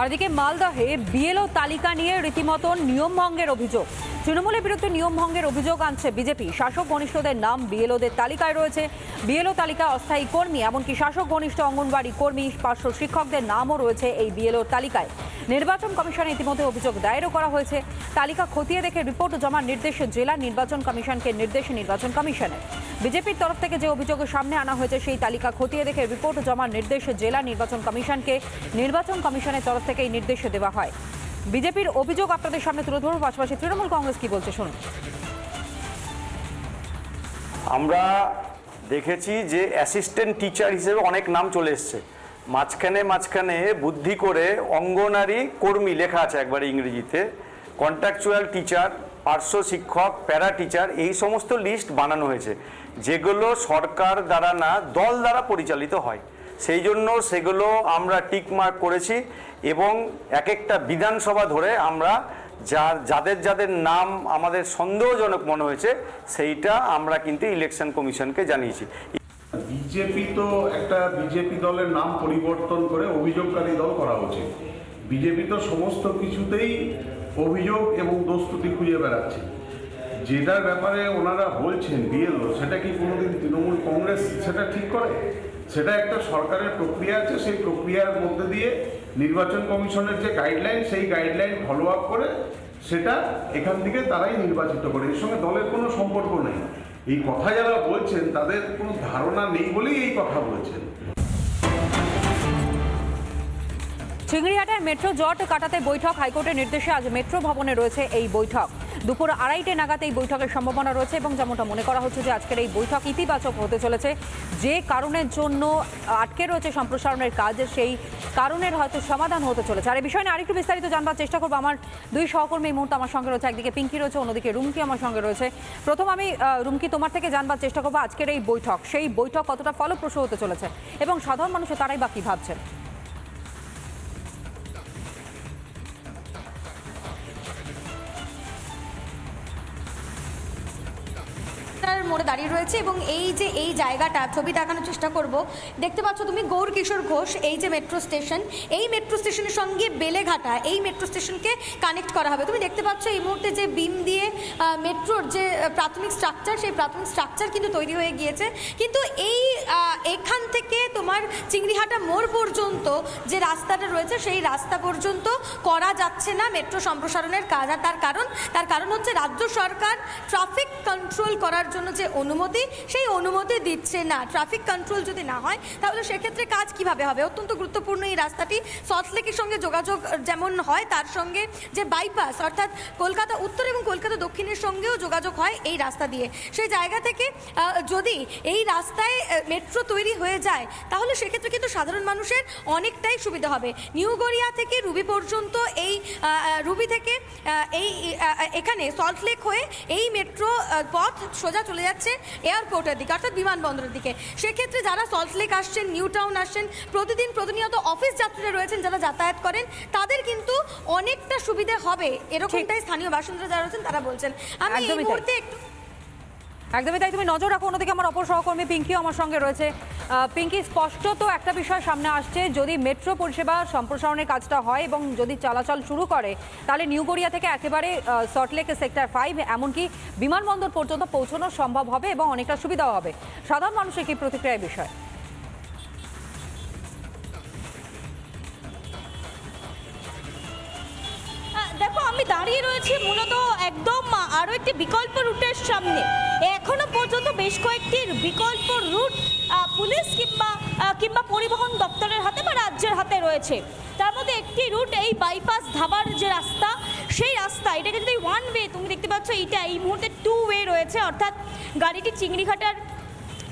আর এদিকে মালদহে বিএলও তালিকা নিয়ে রীতিমতন নিয়ম ভঙ্গের অভিযোগ। তৃণমূলের বিরুদ্ধে নিয়ম ভঙ্গের অভিযোগ আনছে বিজেপি। শাসক ঘনিষ্ঠদের নাম বিএলওদের তালিকায় রয়েছে। বিএলও তালিকায় অস্থায়ী কর্মী, এমনকি শাসক ঘনিষ্ঠ অঙ্গনবাড়ি কর্মী, পার্শ্ব শিক্ষকদের নামও রয়েছে এই বিএলওর তালিকায়। নির্বাচন কমিশনে ইতিমধ্যে অভিযোগ দায়েরও করা হয়েছে। তালিকা খতিয়ে দেখে রিপোর্ট জমার নির্দেশ জেলা নির্বাচন কমিশনকে নির্দেশ নির্বাচন কমিশনের। বিজেপির তরফ থেকে যে অভিযোগের সামনে আনা হয়েছে, সেই তালিকা খতিয়ে দেখে রিপোর্ট জমার নির্দেশ জেলা নির্বাচন কমিশনকে। নির্বাচন কমিশনের তরফ থেকে এই নির্দেশ দেওয়া হয়। বিজেপির অভিযোগ আপনাদের সামনে তুলে ধরব পাশাপাশি তৃণমূল কংগ্রেস কি বলছে শুনুন। আমরা দেখেছি যে অ্যাসিস্ট্যান্ট টিচার হিসেবে অনেক নাম চলে এসছে। মাঝখানে মাঝখানে বুদ্ধি করে অঙ্গনারী কর্মী লেখা আছে একবারে ইংরেজিতে কন্ট্রাকচুয়াল টিচার পার্শ্ব শিক্ষক প্যারা টিচার এই সমস্ত লিস্ট বানানো হয়েছে। যেগুলো সরকার দ্বারা না, দল দ্বারা পরিচালিত হয়। সেই জন্য সেগুলো আমরা টিকমার্ক করেছি এবং এক একটা বিধানসভা ধরে আমরা যার যাদের যাদের নাম আমাদের সন্দেহজনক মনে হয়েছে, সেইটা আমরা কিন্তু ইলেকশন কমিশনকে জানিয়েছি। বিজেপি তো একটা বিজেপি দলের নাম পরিবর্তন করে অভিযোগকারী দল করা উচিত। বিজেপি তো সমস্ত কিছুতেই অভিযোগ এবং দোস্তুতি খুঁজে বেড়াচ্ছে। যেটার ব্যাপারে ওনারা বলছেন বিএলও, সেটা কি কোনোদিন তৃণমূল কংগ্রেস, সেটা ঠিক করে? সেটা একটা সরকারের প্রক্রিয়া আছে, সেই প্রক্রিয়ার মধ্যে দিয়ে নির্বাচন কমিশনের যে গাইডলাইন সেই গাইডলাইন ফলো আপ করে সেটা এখান থেকে তারাই নির্বাচিত করে। এর সঙ্গে দলের কোনো সম্পর্ক নেই। এই কথা যারা বলছেন, তাদের কোনো ধারণা নেই বলেই এই কথা বলছেন। চিংড়িহাটায় মেট্রো জট কাটাতে বৈঠক, হাইকোর্টের নির্দেশে আজ মেট্রো ভবনে রয়েছে এই বৈঠক। দুপুর আড়াইটে নাগাদ এই বৈঠকের সম্ভাবনা রয়েছে এবং যেমনটা মনে করা হচ্ছে যে আজকের এই বৈঠক ইতিবাচক হতে চলেছে। যে কারণের জন্য আটকে রয়েছে সম্প্রসারণের কাজ, সেই কারণের হয়তো সমাধান হতে চলেছে। আর এই বিষয় নিয়ে আরেকটু বিস্তারিত জানবার চেষ্টা করব। আমার দুই সহকর্মী এই মুহূর্তে আমার সঙ্গে রয়েছে। একদিকে পিঙ্কি রয়েছে, অন্যদিকে রুমকি আমার সঙ্গে রয়েছে। প্রথম আমি রুমকি, তোমার থেকে জানবার চেষ্টা করব আজকের এই বৈঠক। সেই বৈঠক কতটা ফলপ্রসূ হতে চলেছে এবং সাধারণ মানুষের তারাই বা কি ভাবছেন? Bye. রাস্তার মোড়ে দাঁড়িয়ে রয়েছে এবং এই যে এই জায়গাটা, ছবি দেখানোর চেষ্টা করব। দেখতে পাচ্ছ তুমি গৌর কিশোর ঘোষ, এই যে মেট্রো স্টেশন এই মেট্রো স্টেশনের সঙ্গে বেলেঘাটা, এই মেট্রো স্টেশনকে কানেক্ট করা হবে। তুমি দেখতে পাচ্ছ এই মুহূর্তে যে বিম দিয়ে মেট্রোর যে প্রাথমিক স্ট্রাকচার সেই প্রাথমিক স্ট্রাকচার কিন্তু তৈরি হয়ে গিয়েছে। কিন্তু এই এখান থেকে তোমার চিংড়িহাটা মোড় পর্যন্ত যে রাস্তাটা রয়েছে, সেই রাস্তা পর্যন্ত করা যাচ্ছে না মেট্রো সম্প্রসারণের কাজ। আর তার কারণ তার কারণ হচ্ছে রাজ্য সরকার ট্রাফিক কন্ট্রোল করার জন্য যে অনুমতি, সেই অনুমতি দিচ্ছে না। ট্রাফিক কন্ট্রোল যদি না হয়, তাহলে সেক্ষেত্রে কাজ কীভাবে হবে? অত্যন্ত গুরুত্বপূর্ণ এই রাস্তাটি। সল্টলেকের সঙ্গে যোগাযোগ যেমন হয়, তার সঙ্গে যে বাইপাস অর্থাৎ কলকাতা উত্তর এবং কলকাতা দক্ষিণের সঙ্গেও যোগাযোগ হয় এই রাস্তা দিয়ে। সেই জায়গা থেকে যদি এই রাস্তায় মেট্রো তৈরি হয়ে যায়, তাহলে সেক্ষেত্রে কিন্তু সাধারণ মানুষের অনেকটাই সুবিধা হবে। নিউ গড়িয়া থেকে রুবি পর্যন্ত এই রুবি থেকে এই এখানে সল্টলেক হয়ে এই মেট্রো পথ সোজা চলে যাচ্ছে এয়ারপোর্টের দিকে অর্থাৎ বিমানবন্দরের দিকে। সেক্ষেত্রে যারা সল্টলেক আসছেন নিউ টাউন আসছেন প্রতিদিন প্রতিনিয়ত অফিস যাত্রীরা রয়েছেন যারা যাতায়াত করেন তাদের কিন্তু অনেকটা সুবিধে হবে। এরকমটাই স্থানীয় বাসিন্দারা যারা রয়েছেন তারা বলছেন। আমি এই মুহূর্তে একটু একদমই তাই, তুমি নজর রাখো, অন্যদিকে আমার অপর সহকর্মী পিঙ্কিও আমার সঙ্গে রয়েছে। পিঙ্কি স্পষ্টত একটা বিষয় সামনে আসছে, যদি মেট্রো পরিষেবা সম্প্রসারণের কাজটা হয় এবং যদি চলাচল শুরু করে, তাহলে নিউ গড়িয়া থেকে একেবারে সল্টলেক সেক্টর ফাইভ এমনকি বিমানবন্দর পর্যন্ত পৌঁছানো সম্ভব হবে এবং অনেকটা সুবিধাও হবে। সাধারণ মানুষের কি প্রতিক্রিয়া এই বিষয়? দেখো, আমি দাঁড়িয়ে রয়েছি মূলত একদম আরও একটি বিকল্প রুটের সামনে। এখনও পর্যন্ত বেশ কয়েকটি বিকল্প রুট পুলিশ কিংবা কিংবা পরিবহন দপ্তরের হাতে বা রাজ্যের হাতে রয়েছে। তার মধ্যে একটি রুট এই বাইপাস ধাবার যে রাস্তা, সেই রাস্তা এটাকে যদি ওয়ান ওয়ে তুমি দেখতে পাচ্ছ, এইটা এই মুহূর্তে টু ওয়ে রয়েছে। অর্থাৎ গাড়িটি চিংড়িঘাটার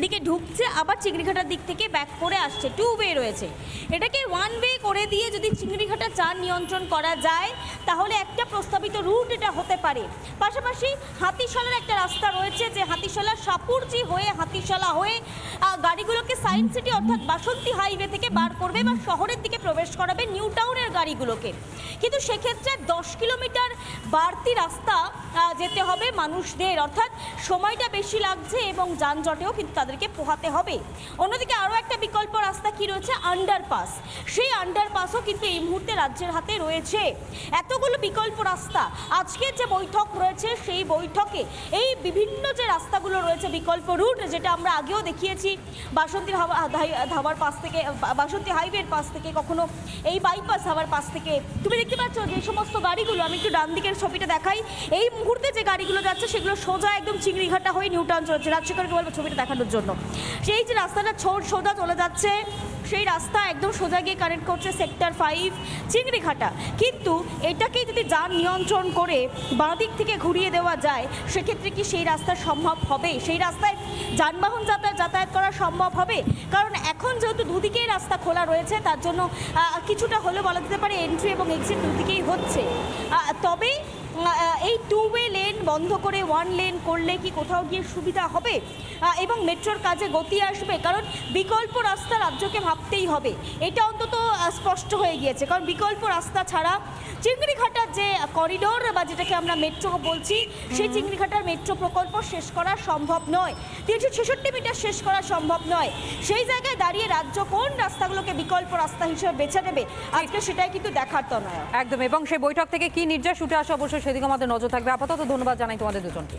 দিকে ঢুকছে, আবার চিংড়িঘাটার দিক থেকে ব্যাক করে আসছে। টু ওয়ে রয়েছে। এটাকে ওয়ান ওয়ে করে দিয়ে যদি চিংড়িঘাটা চার নিয়ন্ত্রণ করা যায়, তাহলে একটা প্রস্তাবিত রুট এটা হতে পারে। পাশাপাশি হাতিশালার একটা রাস্তা রয়েছে যে হাতিশালা সাপুরজি হয়ে, হাতিশালা হয়ে গাড়িগুলোকে সায়েন্স সিটি অর্থাৎ বাসন্তী হাইওয়ে থেকে বার করবে বা শহরের দিকে প্রবেশ করাবে নিউ টাউনের গাড়িগুলোকে। কিন্তু সেক্ষেত্রে দশ কিলোমিটার বাড়তি রাস্তা যেতে হবে মানুষদের। অর্থাৎ সময়টা বেশি লাগছে এবং যানজটেও কিন্তু তাদেরকে পোহাতে হবে। অন্যদিকে আরও একটা বিকল্প রাস্তা কি রয়েছে? আন্ডারপাস সেই আন্ডারপাসও কিন্তু এই মুহূর্তে রাজ্যের হাতে রয়েছে। এতগুলো বিকল্প রাস্তা। আজকের যে বৈঠক রয়েছে, সেই বৈঠকে এই বিভিন্ন যে রাস্তাগুলো রয়েছে, বিকল্প রুট যেটা আমরা আগেও দেখিয়েছি বাসন্তী ধাবার পাশ থেকে, বাসন্তী হাইওয়ের পাশ থেকে, কখনো এই বাইপাস ধাবার পাশ থেকে। তুমি দেখতে পাচ্ছ যে সমস্ত গাড়িগুলো, আমি একটু ডান দিকের ছবিটা দেখাই। এই মুহূর্তে যে গাড়িগুলো যাচ্ছে, সেগুলো সোজা একদম চিংড়িঘাটা হয়ে নিউ টাউন চলছে। রাজশেখরকে বলব ছবিটা দেখানোর জন্য। সেই যে রাস্তাটা ছো- সোজা চলে যাচ্ছে, সেই রাস্তা একদম সোজা গিয়ে কানেক্ট করছে সেক্টর ফাইভ চিংড়িঘাটা। কিন্তু এটাকে যদি যান নিয়ন্ত্রণ করে বাঁ দিক থেকে ঘুরিয়ে দেওয়া যায়, সেক্ষেত্রে কি সেই রাস্তা সম্ভব হবে? সেই রাস্তায় যানবাহন যাতায়াত যাতায়াত করা সম্ভব হবে? কারণ এখন যেহেতু দুদিকেই রাস্তা খোলা রয়েছে, তার জন্য কিছুটা হলেও বলা যেতে পারে এন্ট্রি এবং এক্সিট দুদিকেই হচ্ছে। তবে এই টু ওয়ে লেন বন্ধ করে ওয়ান লেন করলে কি কোথাও গিয়ে সুবিধা হবে? এবং মেট্রোর কাজে গতি আসবে কারণ বিকল্প রাস্তা রাজ্যকে ভাবতেই হবে। এটা অন্তত স্পষ্ট হয়ে গিয়েছে। কারণ বিকল্প রাস্তা ছাড়া চিংড়িঘাটার যে করিডোর বা যেটাকে আমরা মেট্রো বলছি সেই চিংড়িঘাটার মেট্রো প্রকল্প শেষ করা সম্ভব নয়। তিনশো ছেষট্টি মিটার শেষ করা সম্ভব নয়। সেই জায়গায় দাঁড়িয়ে রাজ্য কোন রাস্তাগুলোকে বিকল্প রাস্তা হিসেবে বেছে নেবে আজকে সেটাই কিন্তু দেখার তো নয় একদম এবং সেই বৈঠক থেকে কি নির্দেশ উঠে আসে অবশ্যই সেদিকে আমাদের নজর থাকবে। আপাতত ধন্যবাদ জানাই তোমাদের দুজনকে।